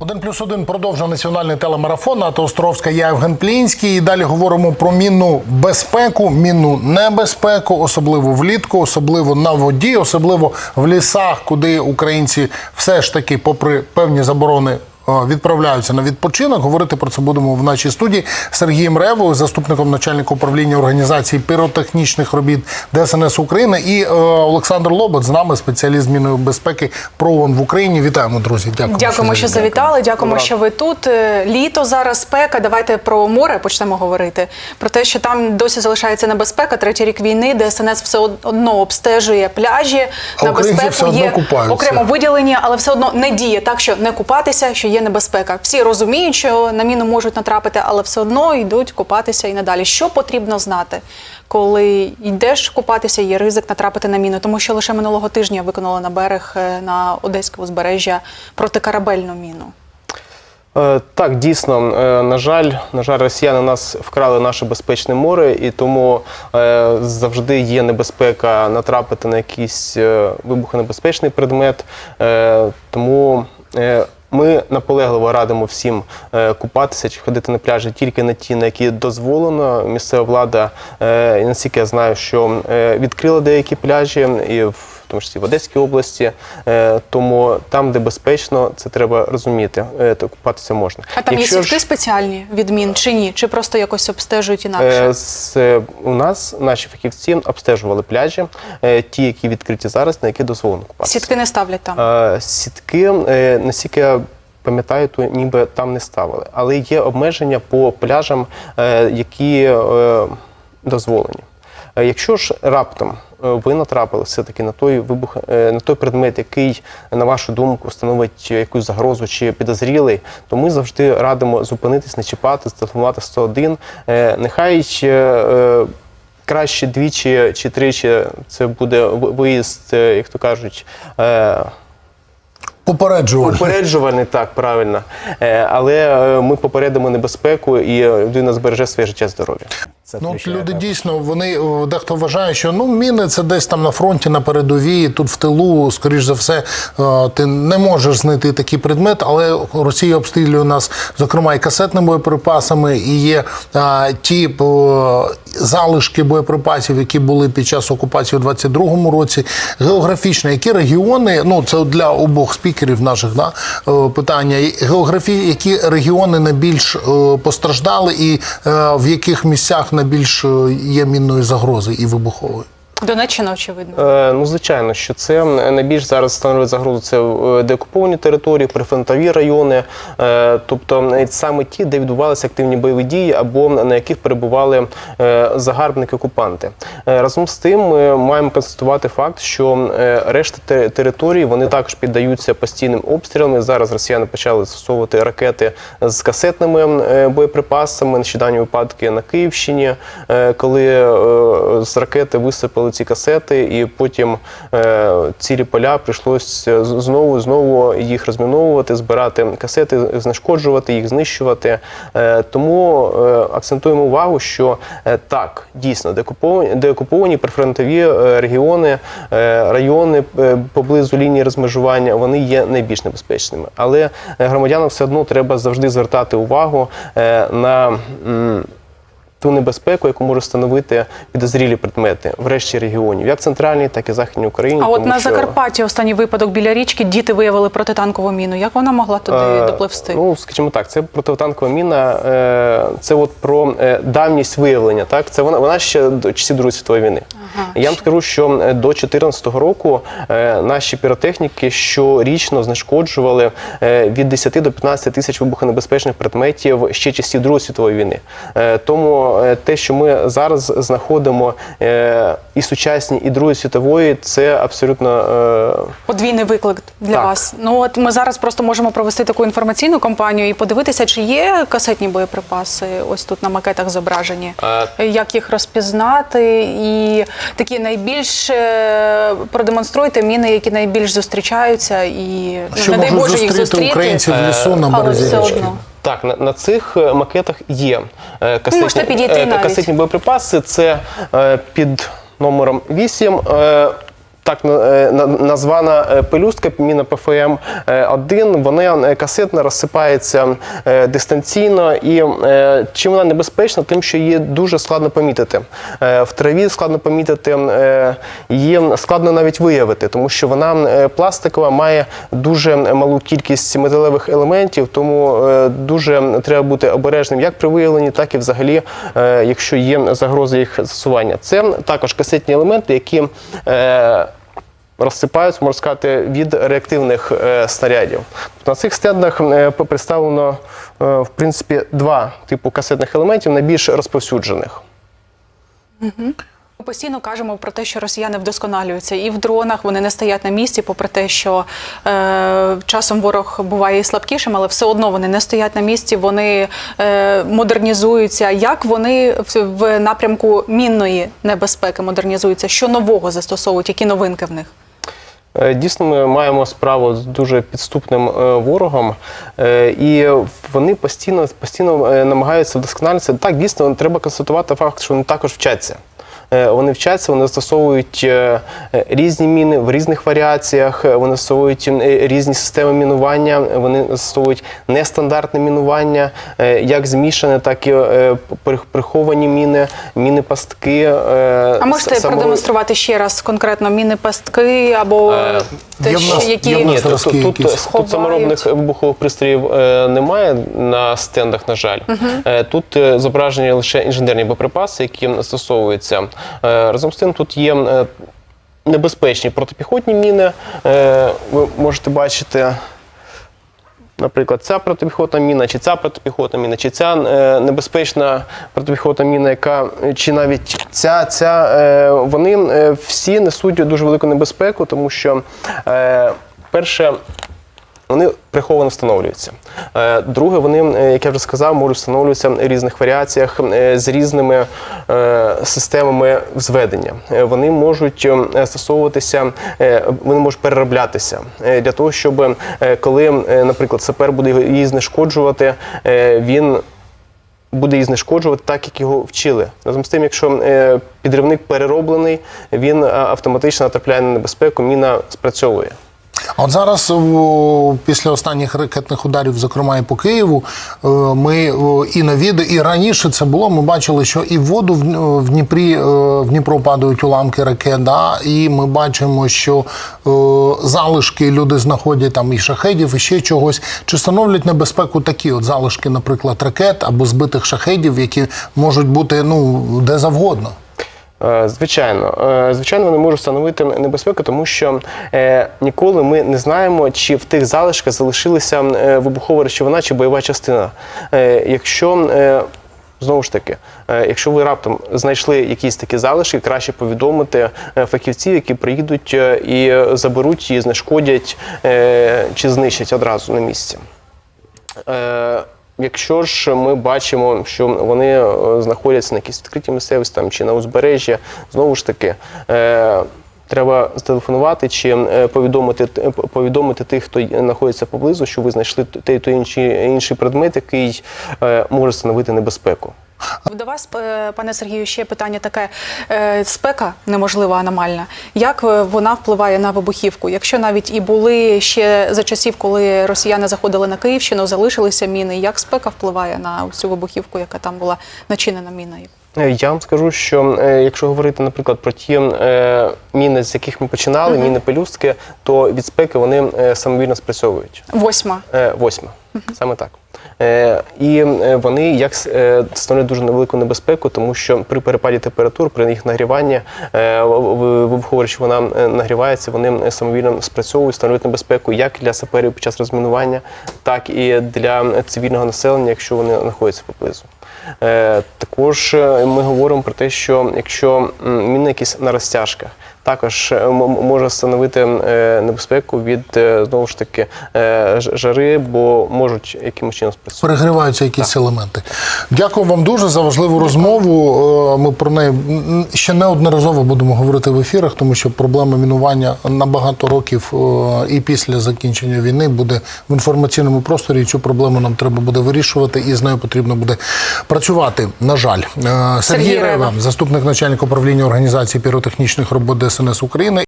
Один плюс один продовжує національний телемарафон НАТО Островська. Я Євген Плінський. І далі говоримо про мінну безпеку, мінну небезпеку, особливо влітку, особливо на воді, особливо в лісах, куди українці все ж таки, попри певні заборони. Е, Відправляються на відпочинок. Говорити про це будемо в нашій студії з Сергієм Ревою, заступником начальника управління організації піротехнічних робіт ДСНС України, і е, Олександр Лобот з нами, спеціаліст з мінної безпеки ПРООН в Україні. Вітаємо, друзі. Дякую. Дякуємо, що завітали. Дякуємо, що ви тут. Е, Літо зараз спека. Давайте про море почнемо говорити. Про те, що там досі залишається небезпека. Третій рік війни, ДСНС все одно обстежує пляжі. А на безпеку все одно є купаються. окремо виділені, але все одно не діє так, що не купатися, що є небезпека. Всі розуміють, що на міну можуть натрапити, але все одно йдуть купатися і надалі. Що потрібно знати? Коли йдеш купатися, є ризик натрапити на міну, тому що лише минулого тижня виконали на берег е, на Одеське узбережжя протикорабельну міну. Е, Так, дійсно, е, на жаль, на жаль, росіяни нас вкрали наше безпечне море, і тому завжди є небезпека натрапити на якийсь вибухонебезпечний предмет. Тому ми наполегливо радимо всім е, купатися чи ходити на пляжі тільки на ті, на які дозволено. Місцева влада, е, наскільки я знаю, що е, відкрила деякі пляжі і в в тому числі в Одеській області. Е, Тому там, де безпечно, це треба розуміти. е, То купатися можна. А там Якщо є ж, сітки спеціальні відмін чи ні? Чи просто якось обстежують інакше? е, з- е, у нас наші фахівці обстежували пляжі, ті, які відкриті зараз, на які дозволено купатися. Сітки не ставлять там. Сітки, наскільки пам'ятаю, то ніби там не ставили. Але є обмеження по пляжам, які дозволені. Якщо ж раптом ви натрапили все-таки на той вибух, е, на той предмет, який, на вашу думку, становить якусь загрозу чи підозрілий, то ми завжди радимо зупинитись, не чіпати, зателефонувати 101. Е, Нехай е, е, краще двічі чи тричі це буде виїзд, е, як то кажуть. е, Попереджувальний. Попереджувальний, так, правильно. Е, Але е, ми попередимо небезпеку і е, людина збереже своє життя здоров'я. Це Ну, от люди дійсно, вони дехто вважає, що ну міни це десь там на фронті, на передовій, тут в тилу, скоріш за все, е, ти не можеш знайти такий предмет, але Росія обстрілює нас, зокрема, і касетними боєприпасами, і є е, ті о, залишки боєприпасів, які були під час окупації у 22-му році. Географічно, які регіони, ну це для обох спікерів наших да, е, питання. Географі, які регіони найбільш е, постраждали, і е, в яких місцях найбільш е, є мінною загрози і вибухової? Донеччина, очевидно. Е, Ну, звичайно, що це найбільш зараз становить загрозу це е, деокуповані території, прифронтові райони, е, тобто саме ті, де відбувалися активні бойові дії, або на яких перебували е, загарбники-окупанти. Е, Разом з тим, ми маємо констатувати факт, що е, решта те- територій вони також піддаються постійним обстрілам. Зараз росіяни почали застосовувати ракети з касетними е, боєприпасами. Нещодавні випадки на Київщині, е, коли е, з ракети висипали ці касети, і потім е, цілі поля прийшлось е, знову знову їх розміновувати, збирати касети, знешкоджувати їх, знищувати. Е, Тому е, акцентуємо увагу, що е, так дійсно деокуповані, деокуповані прифронтові е, регіони, е, райони е, поблизу лінії розмежування, вони є найбільш небезпечними. Але е, громадянам все одно треба завжди звертати увагу е, на. м, ту небезпеку, яку можуть становити підозрілі предмети в решті регіонів, як центральній, так і західній Україні. А от на що, Закарпатті останній випадок біля річки діти виявили протитанкову міну. Як вона могла туди е, допливсти? Ну, скажімо так, це протитанкова міна, е, це от про е, давність виявлення. Так, це вона, вона ще до часів Другої світової війни. Ага, Я вам скажу, що до 2014 року наші піротехніки щорічно знешкоджували від 10 до 15 тисяч вибухонебезпечних предметів ще часів Другої світової війни. Тому е, те, що ми зараз знаходимо е, і сучасні, і Другої світової, це абсолютно е, Подвійний виклик для Так. вас. Ну от ми зараз просто можемо провести таку інформаційну кампанію і подивитися, чи є касетні боєприпаси ось тут на макетах зображені. е, Як їх розпізнати, і такі найбільш продемонструйте міни, які найбільш зустрічаються, і ну, не дай можуть Боже їх зустріти зустріти. українці в лісу на але Так, на, на цих е, макетах є е, касетні, підійти е, касетні боєприпаси. Це під номером 8. Так е, названа е, пелюстка міна ПФМ 1 вона е, касетна розсипається дистанційно, і чим вона небезпечна, тим, що її дуже складно помітити. В траві складно помітити, її складно навіть виявити, тому що вона пластикова, має дуже малу кількість металевих елементів, тому дуже треба бути обережним як при виявленні, так і взагалі, якщо є загроза їх застосування. Це також касетні елементи, які розсипаються, можна сказати, від реактивних е, снарядів. На цих стендах е, представлено е, в принципі два типу касетних елементів, найбільш розповсюджених. Ми постійно кажемо про те, що росіяни вдосконалюються і в дронах вони не стоять на місці, попри те, що е, часом ворог буває і слабкішим, але все одно вони не стоять на місці, вони е, модернізуються. Як вони в, в напрямку мінної небезпеки модернізуються? Що нового застосовують? Які новинки в них? Е, Дійсно, ми маємо справу з дуже підступним е, ворогом, е, і вони постійно, постійно намагаються вдосконалитися. Так, дійсно, треба констатувати факт, що вони також вчаться. Е, Вони вчаться, вони застосовують е, е, різні міни в різних варіаціях, вони застосовують різні системи мінування, вони застосовують нестандартне мінування, як змішане, так і приховані міни, міни пастки. А можете самої- продемонструвати ще раз конкретно міни пастки або те, які є в нас Ні, тут, тут, тут саморобних вибухових пристроїв немає на стендах, на жаль. Е, тут зображені лише інженерні боєприпаси, які застосовуються. Е, разом з тим, тут є е, небезпечні протипіхотні міни. Е, ви можете бачити. Наприклад, ця протипіхотна міна, чи ця протипіхотна міна, чи ця небезпечна протипіхотна міна, яка чи навіть ця, ця вони всі несуть дуже велику небезпеку, тому що перше. Вони приховано встановлюються. Е, Друге, вони, е, як я вже сказав, можуть встановлюватися в різних варіаціях е, з різними системами взведення. Е, Вони можуть застосовуватися, е, вони можуть перероблятися для того, щоб коли, наприклад, сапер буде її знешкоджувати, він буде її знешкоджувати так, як його вчили. Разом з тим, якщо підривник перероблений, він автоматично натрапляє на небезпеку, міна спрацьовує. А От зараз після останніх ракетних ударів, зокрема і по Києву, е, ми і на відео, і раніше це було. Ми бачили, що і воду в- Дніпрі е, в Дніпро падають уламки ракет. Да? І ми бачимо, що е, залишки люди знаходять там і шахедів, і ще чогось. Чи становлять небезпеку такі от залишки, наприклад, ракет або збитих шахедів, які можуть бути ну де завгодно? Е, Звичайно, Е, звичайно, вони можуть становити небезпеку, тому що е, ніколи ми не знаємо, чи в тих залишках залишилася вибухова речовина чи бойова частина. Якщо Знову ж таки, якщо ви раптом знайшли якісь такі залишки, краще повідомити фахівців, які приїдуть і заберуть її, знешкодять чи знищать одразу на місці. Е, Якщо ж ми бачимо, що вони е, знаходяться на якійсь відкритій місцевості там, чи на узбережжі, знову ж таки. Е, Треба зателефонувати чи е, повідомити повідомити тих, хто знаходиться поблизу, що ви знайшли той то інший, інший предмет, який е, може становити небезпеку. До вас, е, пане Сергію, ще питання таке: Е, спека неможлива аномальна. Як е, вона впливає на вибухівку? Якщо навіть і були ще за часів, коли росіяни заходили на Київщину, залишилися міни, як спека впливає на цю вибухівку, яка там була начинена міною? Я вам скажу, що якщо говорити, наприклад, про ті е, міни, з яких ми починали, міни пелюстки, то від спеки вони самовільно спрацьовують. Восьма. Е, Восьма, саме так. Е, І е, вони як е, становлять дуже невелику небезпеку, тому що при перепаді температур, при їх нагріванні, в- в- вибухова е, нагрівається, вони самовільно спрацьовують, становлять небезпеку як для саперів під час розмінування, так і для цивільного населення, якщо вони знаходяться поблизу. Також ми говоримо про те, що якщо міни якісь на розтяжках, також е, може становити е, небезпеку від е, знову ж таки жари, бо можуть якимось чином спрацювати. перегріваються якісь елементи. Дякую вам дуже за важливу розмову. Ми про неї ще неодноразово будемо говорити в ефірах, тому що проблема мінування на багато років і після закінчення війни буде в інформаційному просторі. І цю проблему нам треба буде вирішувати, і з нею потрібно буде працювати. На жаль, Сергій Сергій Рева, Рева. заступник начальника управління організації піротехнічних робот ДСНС України.